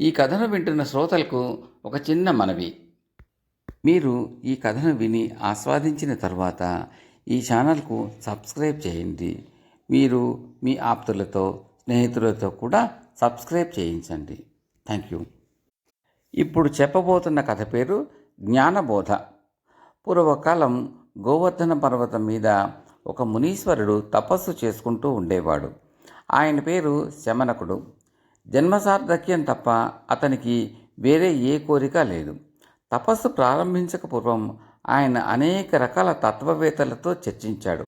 ఈ కథను వింటున్న శ్రోతలకు ఒక చిన్న మనవి. మీరు ఈ కథను విని ఆస్వాదించిన తర్వాత ఈ ఛానల్కు సబ్స్క్రైబ్ చేయండి. మీరు మీ ఆప్తులతో స్నేహితులతో కూడా సబ్స్క్రైబ్ చేయించండి. Thank you. ఇప్పుడు చెప్పబోతున్న కథ పేరు జ్ఞానబోధ. పూర్వకాలం గోవర్ధన పర్వతం మీద ఒక మునీశ్వరుడు తపస్సు చేసుకుంటూ ఉండేవాడు. ఆయన పేరు శమనకుడు. జన్మసార్థక్యం తప్ప అతనికి వేరే ఏ కోరిక లేదు. తపస్సు ప్రారంభించక పూర్వం ఆయన అనేక రకాల తత్వవేత్తలతో చర్చించాడు.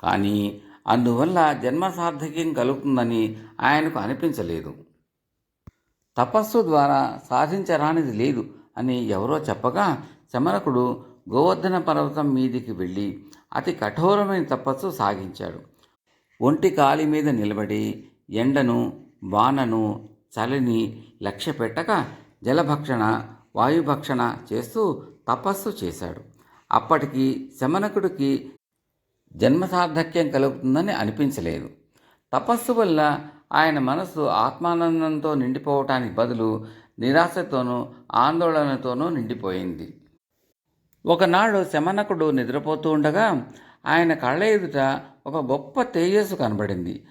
కానీ అందువల్ల జన్మసార్థక్యం కలుగుతుందని ఆయనకు అనిపించలేదు. తపస్సు ద్వారా సాధించరానిది లేదు అని ఎవరో చెప్పగా శమరకుడు గోవర్ధన పర్వతం మీదికి వెళ్ళి అతి కఠోరమైన తపస్సు సాగించాడు. ఒంటి కాలి మీద నిలబడి ఎండను వానను చలిని లక్ష్య పెట్టక జలభక్షణ వాయుభక్షణ చేస్తూ తపస్సు చేశాడు. అప్పటికి శమనకుడికి జన్మసార్థక్యం కలుగుతుందని అనిపించలేదు. తపస్సు వల్ల ఆయన మనసు ఆత్మానందంతో నిండిపోవటానికి బదులు నిరాశతోనూ ఆందోళనతోనూ నిండిపోయింది. ఒకనాడు శమనకుడు నిద్రపోతూ ఉండగా ఆయన కళ్ళ ఎదుట ఒక గొప్ప తేజస్సు కనబడింది.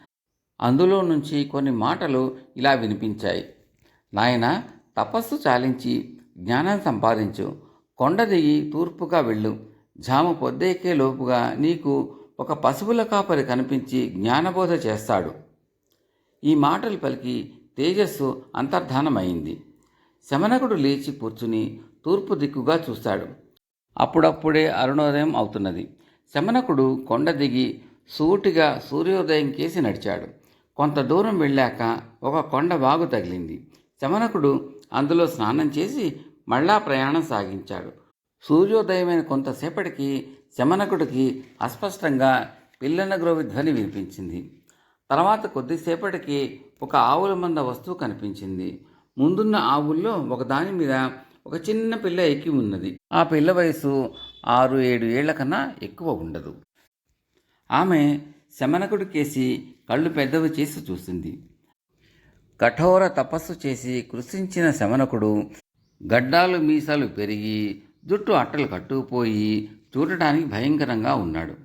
అందులో నుంచి కొన్ని మాటలు ఇలా వినిపించాయి. నాయన తపస్సు చాలించి జ్ఞానం సంపాదించు. కొండ దిగి తూర్పుగా వెళ్ళు. జాము పొద్దెక్కే లోపుగా నీకు ఒక పశువుల కాపరి కనిపించి జ్ఞానబోధ చేస్తాడు. ఈ మాటలు పలికి తేజస్సు అంతర్ధానమైంది. శమనకుడు లేచి కూర్చుని తూర్పు దిక్కుగా చూస్తాడు. అప్పుడప్పుడే అరుణోదయం అవుతున్నది. శమనకుడు కొండ దిగి సూటిగా సూర్యోదయం కేసి నడిచాడు. కొంత దూరం వెళ్ళాక ఒక కొండ వాగు తగిలింది. శమనకుడు అందులో స్నానం చేసి మళ్ళా ప్రయాణం సాగించాడు. సూర్యోదయమైన కొంతసేపటికి శమనకుడికి అస్పష్టంగా పిల్లన గ్రోవి ధ్వని వినిపించింది. తర్వాత కొద్దిసేపటికి ఒక ఆవుల మంద వస్తువు కనిపించింది. ముందున్న ఆవుల్లో ఒక దాని మీద ఒక చిన్న పిల్ల ఎక్కి ఉన్నది. ఆ పిల్ల వయసు ఆరు ఏడు ఏళ్ళ కన్నా ఎక్కువ ఉండదు. ఆమె శమనకుడి కేసి కళ్ళు పెద్దవి చేసి చూసింది. కఠోర తపస్సు చేసి కృషించిన శమనకుడు గడ్డాలు మీసాలు పెరిగి జుట్టు అట్టలు కట్టుకుపోయి చూడటానికి భయంకరంగా ఉన్నాడు.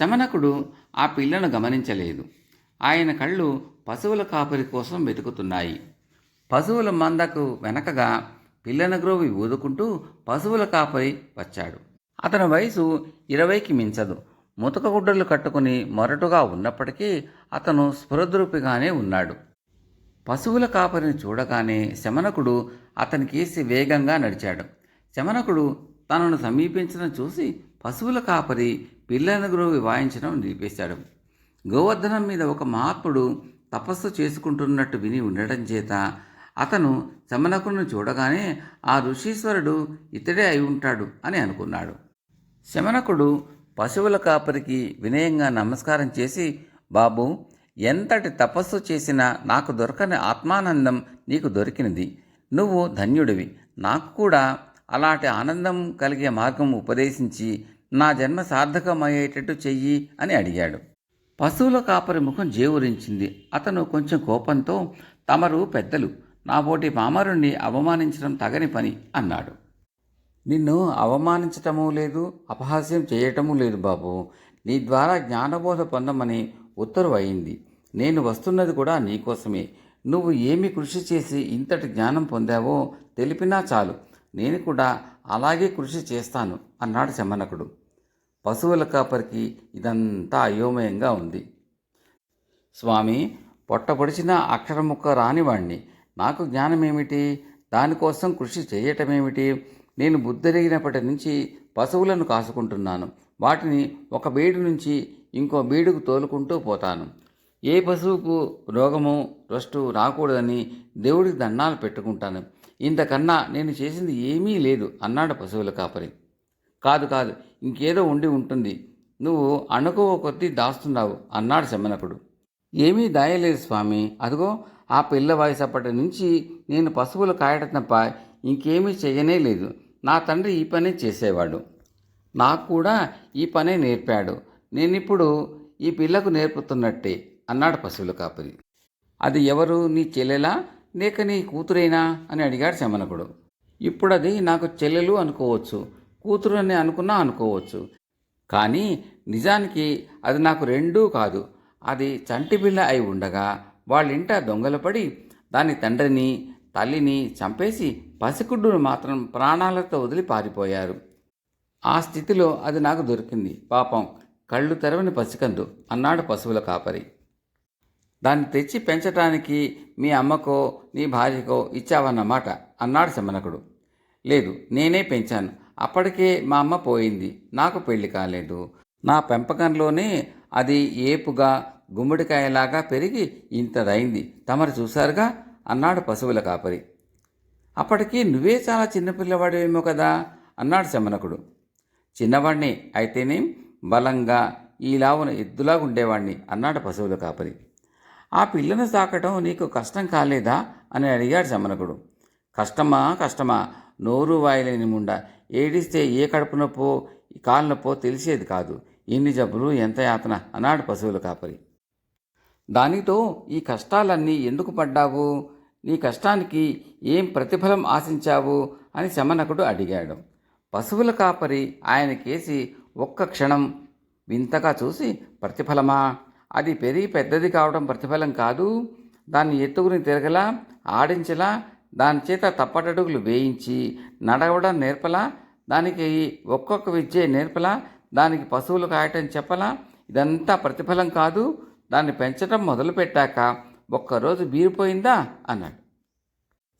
శమనకుడు ఆ పిల్లను గమనించలేదు. ఆయన కళ్ళు పశువుల కాపరి కోసం వెతుకుతున్నాయి. పశువుల మందకు వెనకగా పిల్లన గ్రోవి ఊదుకుంటూ పశువుల కాపరి వచ్చాడు. అతని వయసు ఇరవైకి మించదు. ముతక గుడ్డలు కట్టుకుని మొరటుగా ఉన్నప్పటికీ అతను స్ఫురద్రూపిగానే ఉన్నాడు. పశువుల కాపరిని చూడగానే శమనకుడు అతనికేసి వేగంగా నడిచాడు. శమనకుడు తనను సమీపించడం చూసి పశువుల కాపరి పిల్లన గురువు వాయించడం నిలిపేశాడు. గోవర్ధనం మీద ఒక మహాత్ముడు తపస్సు చేసుకుంటున్నట్టు విని ఉండడం చేత అతను శమనకుడిని చూడగానే ఆ ఋషీశ్వరుడు ఇతడే అయి ఉంటాడు అని అనుకున్నాడు. శమనకుడు పశువుల కాపరికి వినయంగా నమస్కారం చేసి బాబు ఎంతటి తపస్సు చేసినా నాకు దొరకని ఆత్మానందం నీకు దొరికినది. నువ్వు ధన్యుడివి. నాకు కూడా అలాంటి ఆనందం కలిగే మార్గం ఉపదేశించి నా జన్మ సార్థకమయ్యేటట్టు చెయ్యి అని అడిగాడు. పశువుల కాపరి ముఖం జేవురించింది. అతను కొంచెం కోపంతో తమరు పెద్దలు. నాబోటి పామరుణ్ణి అవమానించడం తగని పని అన్నాడు. నిన్ను అవమానించటము లేదు అపహాస్యం చేయటము లేదు బాబు. నీ ద్వారా జ్ఞానబోధ పొందమని ఉత్తర్వు అయింది. నేను వస్తున్నది కూడా నీకోసమే నువ్వు ఏమి కృషి చేసి ఇంతటి జ్ఞానం పొందావో తెలిపినా చాలు. నేను కూడా అలాగే కృషి చేస్తాను అన్నాడు శమనకుడు. పశువుల కాపరికి ఇదంతా అయోమయంగా ఉంది. స్వామి పొట్టపొడిచిన అక్షరముక్క రానివాణ్ణి. నాకు జ్ఞానమేమిటి? దానికోసం కృషి చేయటమేమిటి? నేను బుద్ధెరిగినప్పటి నుంచి పశువులను కాసుకుంటున్నాను. వాటిని ఒక బీడు నుంచి ఇంకో బీడుకు తోలుకుంటూ పోతాను. ఏ పశువుకు రోగము రస్టు రాకూడదని దేవుడికి దండాలు పెట్టుకుంటాను. ఇంతకన్నా నేను చేసింది ఏమీ లేదు అన్నాడు పశువుల కాపరి. కాదు కాదు ఇంకేదో ఉండి ఉంటుంది. నువ్వు అణుకువ కొద్దీ దాస్తున్నావు అన్నాడు శమనకుడు. ఏమీ దాయలేదు స్వామి. అదిగో ఆ పిల్ల వయసు అప్పటి నుంచి నేను పశువులు కాయటం తప్ప ఇంకేమీ చేయనే లేదు. నా తండ్రి ఈ పనే చేసేవాడు. నాకు కూడా ఈ పనే నేర్పాడు. నేనిప్పుడు ఈ పిల్లకు నేర్పుతున్నట్టే అన్నాడు పశువుల కాపరి. అది ఎవరు? నీ చెల్లెలా? లేక నీ కూతురేనా? అని అడిగాడు శమనకుడు. ఇప్పుడది నాకు చెల్లెలు అనుకోవచ్చు కూతురు అని అనుకున్నా అనుకోవచ్చు. కానీ నిజానికి అది నాకు రెండూ కాదు. అది చంటిపిల్ల అయి ఉండగా వాళ్ళింట దొంగలపడి దాని తండ్రిని తల్లిని చంపేసి పసికుడ్డును మాత్రం ప్రాణాలతో వదిలి పారిపోయారు. ఆ స్థితిలో అది నాకు దొరికింది. పాపం కళ్ళు తెరవని పసికందు అన్నాడు పశువుల కాపరి. దాన్ని తెచ్చి పెంచటానికి మీ అమ్మకో నీ భార్యకో ఇచ్చావన్నమాట అన్నాడు శమనకుడు. లేదు నేనే పెంచాను. అప్పటికే మా అమ్మ పోయింది. నాకు పెళ్ళి కాలేదు. నా పెంపకంలోనే అది ఏపుగా గుమ్మడికాయలాగా పెరిగి ఇంతదైంది. తమరు చూశారుగా? అన్నాడు పశువుల కాపరి. అప్పటికి నువ్వే చాలా చిన్నపిల్లవాడేమో కదా అన్నాడు శమనకుడు. చిన్నవాణ్ణి అయితేనేం బలంగా ఈలావున ఎద్దులాగా ఉండేవాణ్ణి అన్నాడు పశువుల కాపరి. ఆ పిల్లను సాకటం నీకు కష్టం కాలేదా అని అడిగాడు శమనకుడు. కష్టమా కష్టమా నోరు వాయలేని ముండ. ఏడిస్తే ఏ కడుపు నొప్పో కాలు నొప్పో తెలిసేది కాదు. ఎన్ని జబ్బులు ఎంత యాతన అన్నాడు పశువుల కాపరి. దానితో ఈ కష్టాలన్నీ ఎందుకు పడ్డావు? నీ కష్టానికి ఏం ప్రతిఫలం ఆశించావు అని శమనకుడు అడిగాడు. పశువుల కాపరి ఆయన కేసి ఒక్క క్షణం వింతగా చూసి ప్రతిఫలమా? అది పెరిగి పెద్దది కావడం ప్రతిఫలం కాదు. దాన్ని ఎత్తుకుని తిరగలా ఆడించలా దాని చేత తప్పటడుగులు వేయించి నడవడం నేర్పలా దానికి ఒక్కొక్క విద్య నేర్పలా దానికి పశువులు కాయటం చెప్పలా ఇదంతా ప్రతిఫలం కాదు. దాన్ని పెంచడం మొదలుపెట్టాక ఒక్కరోజు బీరిపోయిందా? అన్నాడు.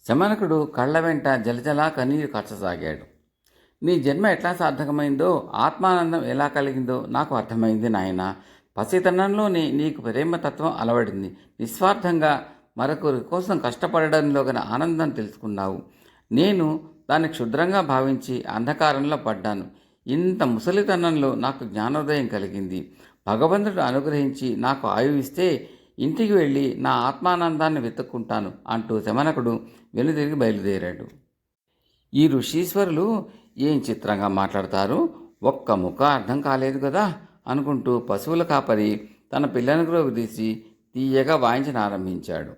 శమనకుడు కళ్ళ వెంట జలజలా కన్నీరు కచ్చసాగాడు నీ జన్మ ఎట్లా సార్థకమైందో ఆత్మానందం ఎలా కలిగిందో నాకు అర్థమైంది నాయన. పసితనంలోనే నీకు ప్రేమతత్వం అలవడింది. నిస్వార్థంగా మరొకరి కోసం కష్టపడడంలో గల ఆనందం తెలుసుకున్నావు. నేను దాన్ని క్షుద్రంగా భావించి అంధకారంలో పడ్డాను. ఇంత ముసలితనంలో నాకు జ్ఞానోదయం కలిగింది. భగవంతుడు అనుగ్రహించి నాకు ఆయువిస్తే ఇంటికి వెళ్ళి నా ఆత్మానందాన్ని వెతుక్కుంటాను అంటూ శమనకుడు వెనుదిరిగి బయలుదేరాడు. ఈ ఋషీశ్వరులు ఏం చిత్రంగా మాట్లాడతారు? ఒక్క ముఖ అర్థం కాలేదు కదా అనుకుంటూ పశువుల కాపరి తన పిల్లను తీసి తీయగా వాయించనారంభించాడు.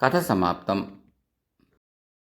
కథ సమాప్తం.